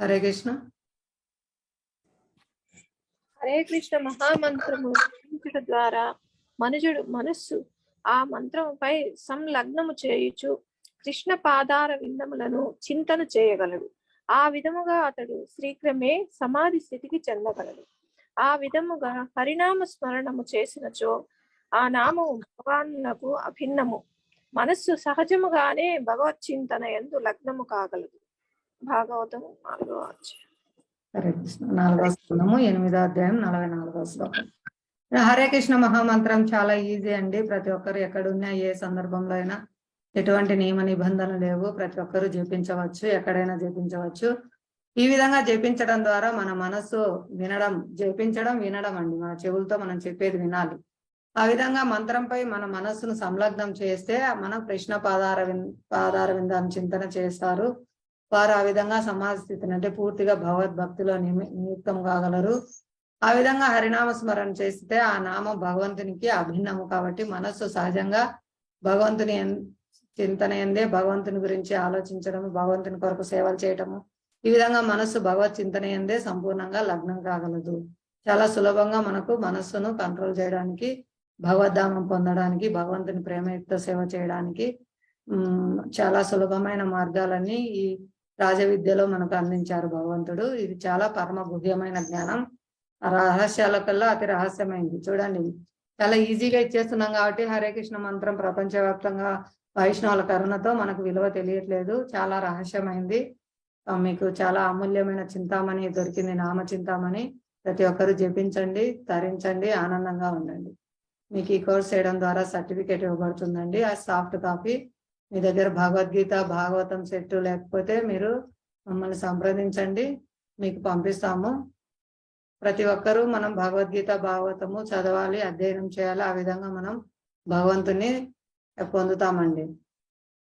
హరే కృష్ణ. హరే కృష్ణ మహామంత్రము ద్వారా మనుజుడు మనస్సు ఆ మంత్రముపై సంలగ్నము చేయుచు కృష్ణ పాదార విందములను చింతన చేయగలడు. ఆ విధముగా అతడు శ్రీక్రమే సమాధి స్థితికి చెందగలడు. ఆ విధముగా హరినామ స్మరణము చేసినచో ఆ నామము భగవానులకు అభిన్నము. మనస్సు సహజముగానే భగవత్ చింతన ఎందు లగ్నము కాగలదు. భాగవతం నాలుగో అధ్యాయం. నాలుగో స్థానము ఎనిమిదో అధ్యాయం నలభై నాలుగో శ్లోకం. హరే కృష్ణ మహామంత్రం చాలా ఈజీ అండి. ప్రతి ఒక్కరు ఎక్కడున్నా ఏ సందర్భంలో అయినా ఎటువంటి నియమ నిబంధనలు లేవు. ప్రతి ఒక్కరు జపించవచ్చు ఎక్కడైనా జపించవచ్చు. ఈ విధంగా జపించడం ద్వారా మన మనస్సు వినడం జపించడం వినడం అండి. మన చెవులతో మనం చెప్పేది వినాలి. ఆ విధంగా మంత్రంపై మన మనస్సును సంలగ్నం చేస్తే మనం కృష్ణ పాదార పాదార విందం చింతన చేస్తారు. వారు ఆ విధంగా సమాజ స్థితిని అంటే పూర్తిగా భగవద్భక్తిలో నిమి నియుక్తం కాగలరు. ఆ విధంగా హరినామ స్మరణ చేస్తే ఆ నామం భగవంతునికి అభిన్నము కాబట్టి మనస్సు సహజంగా భగవంతుని చింతన ఎందే భగవంతుని గురించి ఆలోచించడము భగవంతుని కొరకు సేవలు చేయటము. ఈ విధంగా మనస్సు భగవత్ చింతన ఎందే సంపూర్ణంగా లగ్నం కాగలదు. చాలా సులభంగా మనకు మనస్సును కంట్రోల్ చేయడానికి భగవద్ధామం పొందడానికి భగవంతుని ప్రేమయుక్త సేవ చేయడానికి చాలా సులభమైన మార్గాలన్నీ ఈ రాజవిద్యలో మనకు అందించారు భగవంతుడు. ఇది చాలా పరమ గుహ్యమైన జ్ఞానం. ఆ రహస్యాల కల్లా అతి రహస్యమైంది. చూడండి చాలా ఈజీగా ఇచ్చేస్తున్నాం కాబట్టి హరే కృష్ణ మంత్రం ప్రపంచవ్యాప్తంగా వైష్ణవుల కరుణతో మనకు విలువ తెలియట్లేదు. చాలా రహస్యమైంది. మీకు చాలా అమూల్యమైన చింతామణి దొరికింది. నామ చింతామణి. ప్రతి ఒక్కరు జపించండి తరించండి ఆనందంగా ఉండండి. మీకు ఈ కోర్స్ చేయడం ద్వారా సర్టిఫికేట్ ఇవ్వబడుతుందండి. ఆ సాఫ్ట్ కాపీ మీ దగ్గర భగవద్గీత భాగవతం సెట్ లేకపోతే మీరు మమ్మల్ని సంప్రదించండి. మీకు పంపిస్తాము. ప్రతి ఒక్కరూ మనం భగవద్గీత భాగవతము చదవాలి అధ్యయనం చేయాలి. ఆ విధంగా మనం భగవంతుని పొందుతామండి.